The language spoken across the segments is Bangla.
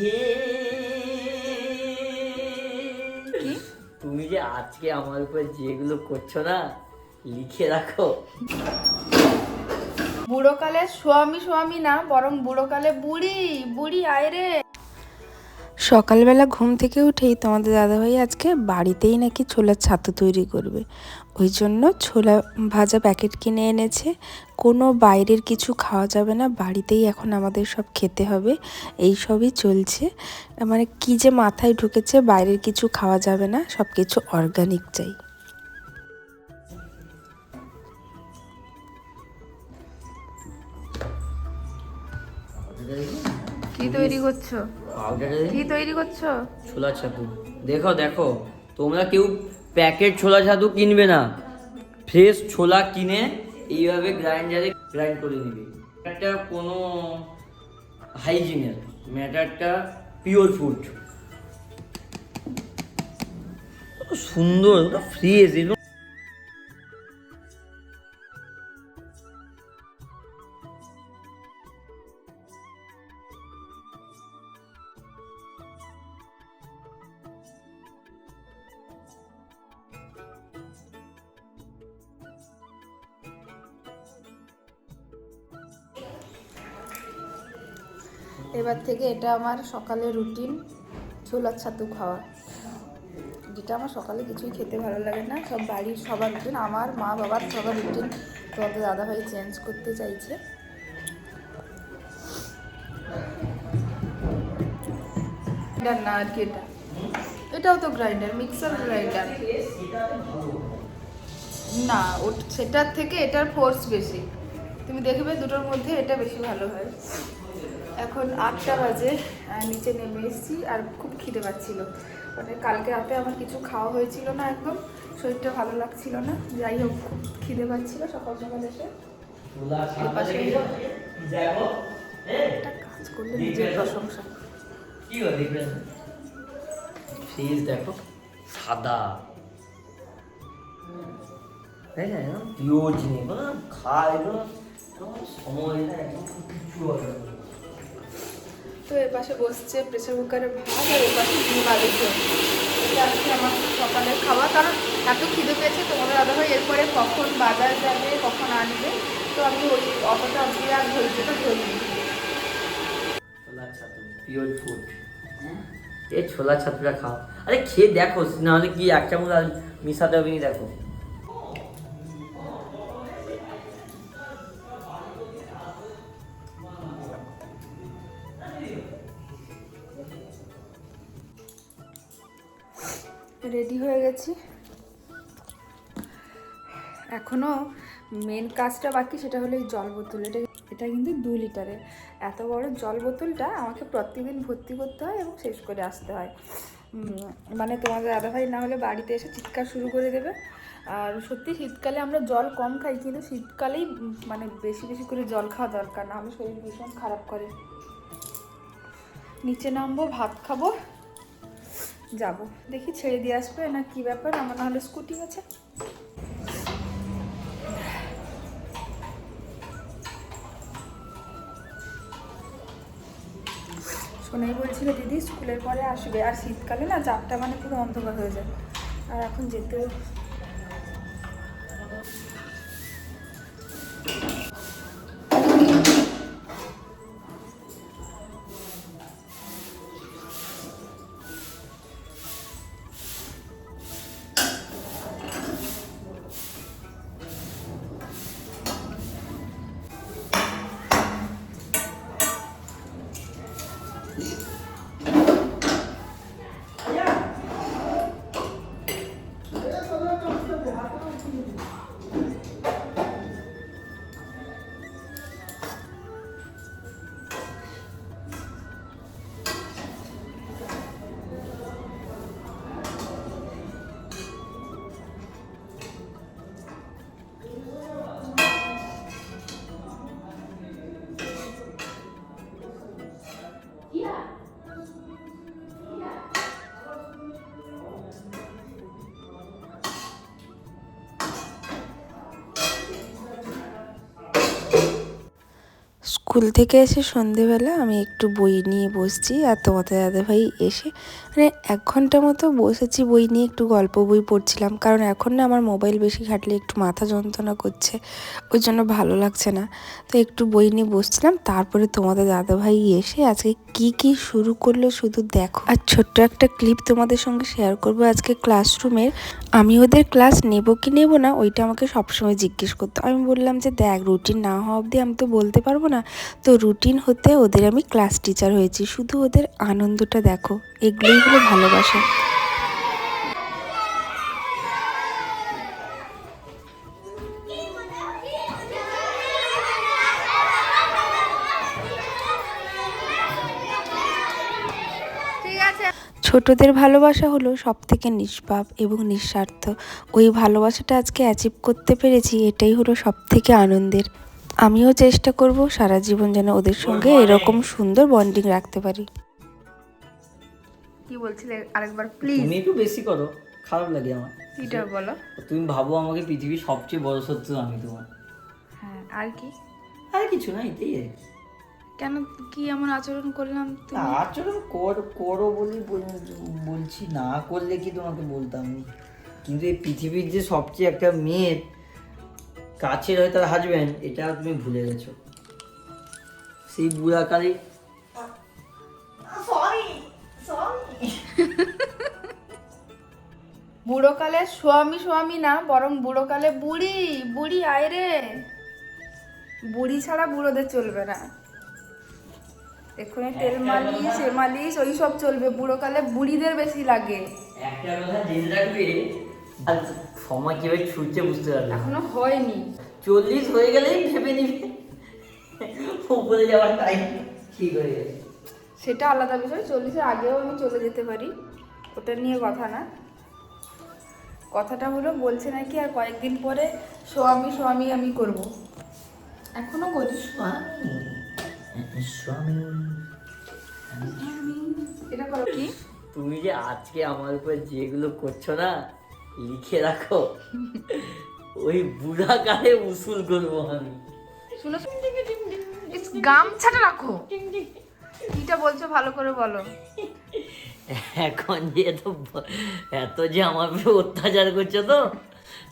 হে তুমি যে আজকে আমার উপর যেগুলো করছ না লিখে রাখো। বুড়োকালে স্বামী স্বামী না বরং বুড়োকালে বুড়ি বুড়ি আয় রে সকালবেলা ঘুম থেকে উঠেই তোমাদের দাদাভাই আজকে বাড়িতেই নাকি ছোলার ছাতু তৈরি করবে। ওই জন্য ছোলা ভাজা প্যাকেট কিনে এনেছে। কোনো বাইরের কিছু খাওয়া যাবে না, বাড়িতেই এখন আমাদের সব খেতে হবে। এই সবই চলছে। মানে কি যে মাথায় ঢুকেছে, বাইরের কিছু খাওয়া যাবে না সব কিছু অর্গানিক চাই। কি তৈরি করছ? পাউডারে কি তৈরি করছ? ছোলা ছাতু। দেখো দেখো তোমরা কেউ প্যাকেট ছোলা ছাতু কিনবে না। ফ্রেশ ছোলা কিনে এইভাবে গ্রাইন্ডারে গ্রাইন্ড করে নিবে। একটা কোনো হাইজিনের ম্যাটারটা পিওর ফুড সুন্দর ফ্রেশ এগুলো এবার থেকে এটা আমার সকালে রুটিন, ছোলার ছাতু খাওয়া। যেটা আমার সকালে কিছুই খেতে ভালো লাগে না, সব বাড়ির সবার রুটিন। আমার মা বাবার সবার রুটিন তোমাদের দাদাভাই চেঞ্জ করতে চাইছে। না আর কি এটা। এটাও তো গ্রাইন্ডার মিক্সার গ্রাইন্ডার না সেটার থেকে এটার ফোর্স বেশি। তুমি দেখবে দুটোর মধ্যে এটা বেশি ভালো হয়। এখন আটটা বাজে নিচে নেমে এসেছি আর খুব খিদে পাচ্ছিল। মানে কালকে রাতে আমার কিছু খাওয়া হয়েছিল না একদম শরীরটা ভালো লাগছিল না। যাই হোক খুব খিদে পাচ্ছিল সকাল সকাল এসে। এপাশে একটা কাজ করলে নিজের প্রশংসা। কি দেখবেন ফ্রিজ দেখো সাদা। তাই না পিওর জিনিস। মানে খায় সময় না একদম কিছু হবে। তো এ পাশে বসছে প্রেসার কুকারে ভাত আর এ পাশে ডিম আলু। এটা আজকে আমার সকালের খাওয়া কারণ এত খিদে পেয়েছে, তোমাদের দাদাভাই এরপরে কখন বাজার যাবে, কখন আনবে তো আমি ওই অতটা অবধি আর ধৈর্যটা ধরিনি ছোলা ছাতু পিওর ফুড এই ছোলা ছাতুটা খাও। আরে খেয়ে দেখো, নাহলে কি এক চামচ আর মিশাতে হবে দেখো। রেডি হয়ে গেছি। এখনও মেন কাজটা বাকি, সেটা হলো এই জল বোতল। এটা এটা কিন্তু দু লিটারের। এত বড় জল বোতলটা আমাকে প্রতিদিন ভর্তি করতে হয় এবং শেষ করে আসতে হয়। মানে তোমাদের দাদাভাই না হলে বাড়িতে এসে চিৎকার শুরু করে দেবে। আর সত্যি শীতকালে আমরা জল কম খাই, কিন্তু শীতকালেই মানে বেশি বেশি করে জল খাওয়া দরকার, না হলে শরীর ভীষণ খারাপ করে। নিচে নামবো, ভাত খাব। যাব। দেখি ছেড়ে দিয়ে আসবে না কি ব্যাপার? আমার নাহলে স্কুটি আছে। শোনাই বলছিল, দিদি, স্কুলের পরে আসবে। আর শীতকালে না চারটা মানে পুরো অন্ধকার হয়ে যায়। আর এখন যেতে স্কুল থেকে এসে সন্ধেবেলা আমি একটু বই নিয়ে বসছি আর তোমাদের দাদাভাই এসে মানে এক ঘণ্টা মতো বসেছি বই নিয়ে, একটু গল্প বই পড়ছিলাম। কারণ এখন না আমার মোবাইল বেশি ঘাটলে একটু মাথা যন্ত্রণা করছে, ওই জন্য ভালো লাগছে না। তো একটু বই নিয়ে বসছিলাম, তারপরে তোমাদের দাদাভাই এসে আজকে কি কি শুরু করল শুধু দেখো। আর ছোট্ট একটা ক্লিপ তোমাদের সঙ্গে শেয়ার করব আজকে ক্লাসরুমের। আমি ওদের ক্লাস নেব কি নেব না, ওইটা আমাকে সবসময় জিজ্ঞেস করতো। আমি বললাম যে দেখ, রুটিন না হওয়া অবধি আমি তো বলতে পারব না। তো রুটিন হতে ওদের আমি ক্লাস টিচার হয়েছি। শুধু ওদের আনন্দটা দেখো এগুলোই হলো ভালোবাসা। ছোটদের ভালোবাসা হলো সব থেকে নিষ্পাপ এবং নিঃস্বার্থ। ওই ভালোবাসাটা আজকে অ্যাচিভ করতে পেরেছি এটাই হলো সব থেকে আনন্দের। আমিও চেষ্টা করব সারা জীবন যেন ওদের সঙ্গে এরকম সুন্দর বন্ডিং রাখতে পারি। কি বলছিলে আরেকবার প্লিজ তুমি একটু বেশি করো খারাপ লাগে আমার। এটা বলো? তুমি ভাবো আমাকে পৃথিবীর সবচেয়ে বড় শত্রু আমি তোমার। হ্যাঁ আর কি? আর কিছু না এটাই আর কি। কেন কি এমন আচরণ করলাম তুমি? আচরণ কর করো বলি বলছি না করলে কি তোমাকে বলতাম কিন্তু এই পৃথিবীর যে সবচেয়ে একটা মেয়ের কাছের হয় তার হাজব্যান্ড এটা তুমি ভুলে গেছো। সেই বুড়াকালে বুড়োকালে স্বামী স্বামী না বরং বুড়োকালে বুড়ি বুড়ি আয় রে। বুড়ি ছাড়া বুড়োদের চলবে না। এক্ষুনি তেল মালিশ এ মালিশ ওই সব চলবে। বুড়োকালে বুড়িদের বেশি লাগে। একটা কথা জেনে রাখবে আর সময় কীভাবে ছুটছে বুঝতে পারবে এখনও হয়নি। চল্লিশ হয়ে গেলেই ভেবে নিবে। উপরে যাওয়ার টাইম ঠিক হয়ে গেছে। সেটা আলাদা বিষয় চল্লিশের আগেও আমি চলে যেতে পারি। ওটা নিয়ে কথা না। কথাটা হলো বলছে নাকি আর কয়েকদিন পরে স্বামী স্বামী আমি করব। এখনও করি স্বামী এটা করো কি? তুমি যে আজকে আমার উপর যেগুলো করছ না লিখে রাখো। ওই বুড়া কালে উসুল করব আমি। শুনো গামছাটা রাখো। কিটা বলছো ভালো করে বলো। এখন যে এত এত যে আমার উপরে অত্যাচার করছ তো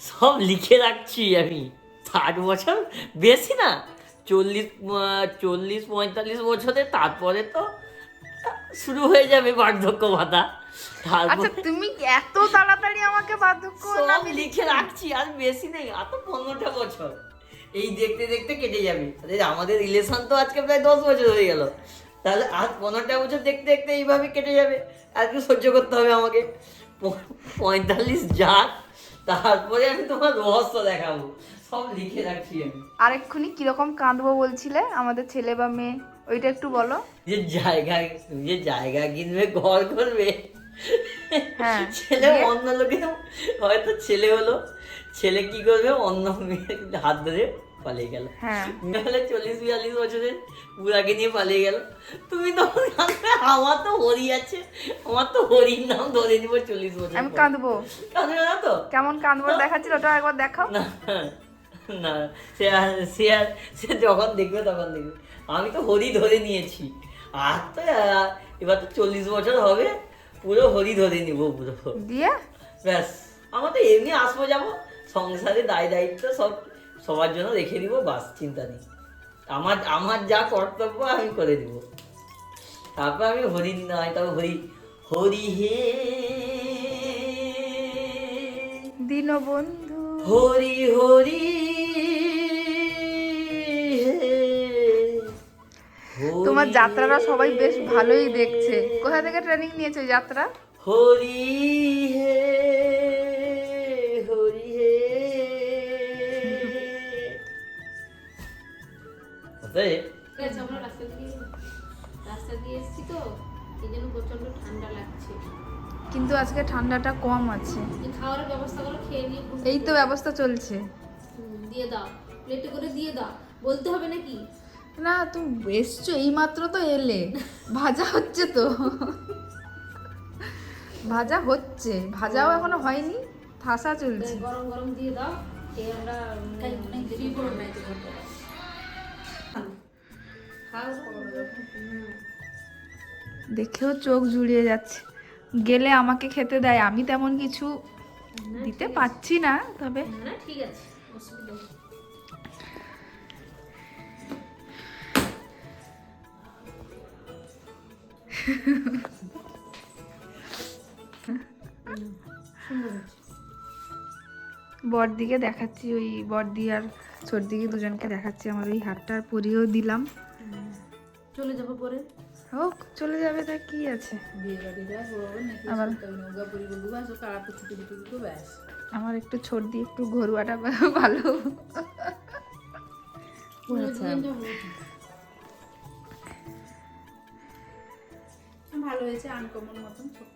সব লিখে রাখছি আমি। ষাট বছর? বেশি না। চল্লিশ চল্লিশ পঁয়তাল্লিশ বছরে তারপরে তো শুরু হয়ে যাবে বার্ধক্য ভাতা। আচ্ছা তুমি এত তাড়াতাড়ি আমাকে বার্ধক্য না সব লিখে রাখছি আর বেশি নেই আর তো পনেরোটা বছর। এই দেখতে দেখতে কেটে যাবে। আমাদের রিলেশন তো আজকে প্রায় দশ বছর হয়ে গেল। তাহলে আর পনেরোটা বছর দেখতে দেখতে এইভাবে কেটে যাবে। আর কি সহ্য করতে হবে আমাকে। পঁয়তাল্লিশ যাক তারপরে আমি তোমার রহস্য দেখাবো। সব লিখে রাখছি আমি। আরেকক্ষুনি কীরকম কাঁদবো বলছিলে? আমাদের ছেলে বা মেয়ে ওইটা একটু বলো। যে জায়গা যে জায়গা কিনবে ঘর করবে। ছেলে দিয়ে? অন্য লোকে হয়তো ছেলে হলো। ছেলে কি করবে? অন্য মেয়ের হাত ধরে পালিয়ে গেল। হ্যাঁ। নাহলে চল্লিশ বিয়াল্লিশ বছরের বুড়াকে নিয়ে পালিয়ে গেল। তুমি তখন কাঁদবে, আমার তো হরি আছে। আমার তো হরির নাম ধরে নিব চল্লিশ বছর আমি কাঁদবো। কাঁদবে না তো? কেমন কাঁদবো? দেখাচ্ছিল? ওটা একবার দেখাও। না না। সে আর সে আর সে যখন দেখবে তখন দেখবে। আমি তো হরি ধরে নিয়েছি। আর তো এবার তো চল্লিশ বছর হবে। পুরো হরি ধরে নিব পুরো। দিয়ে? ব্যাস। আমার তো এমনি আসব যাব। সংসারে দায় দায়িত্ব সব সবার জন্য রেখে দিব বাস চিন্তা নেই। আমার আমার যা কর্তব্য আমি করে দিব। তারপর আমি হরি নয় তবে হরি হরি হে। দীনবন্ধু। হরি হরি। তোমার যাত্রাটা সবাই বেশ ভালোই দেখছে। কোথা থেকে ট্রেনিং নিয়েছো যাত্রা? হরি হে হরি হে। ঠিক আছে আমরা রাস্তা দিয়ে রাস্তা দিয়ে এসেছি তো এই জন্য প্রচণ্ড ঠান্ডা লাগছে। কিন্তু আজকে ঠান্ডাটা কম আছে। এই খাওয়ার ব্যবস্থা করো খেয়ে নিয়ে এই তো ব্যবস্থা চলছে। দিয়ে দাও। প্লেটে করে দিয়ে দাও। বলতে হবে নাকি? না তুমি এসছো এই মাত্র তো এলে। ভাজা হচ্ছে তো। ভাজা হচ্ছে ভাজাও এখনও হয়নি ঠাসা চলছে। গরম গরম দিয়ে দাও আমরা। দেখেও চোখ জুড়িয়ে যাচ্ছে। গেলে আমাকে খেতে দেয় আমি তেমন কিছু দিতে পারছি না তবে ঠিক আছে বড়দিকে দেখাচ্ছি ওই বড়দি আর সর্দিকে দুজনকে দেখাচ্ছি আমার ওই হাতটা পরিয়েও দিলাম। চলে যাব পরে? হোক চলে যাবে তা কি আছে? আমার একটু সর্দি একটু ঘরুয়াটা ভালো। ভালো হয়েছে আনকমন মতন ছোট্ট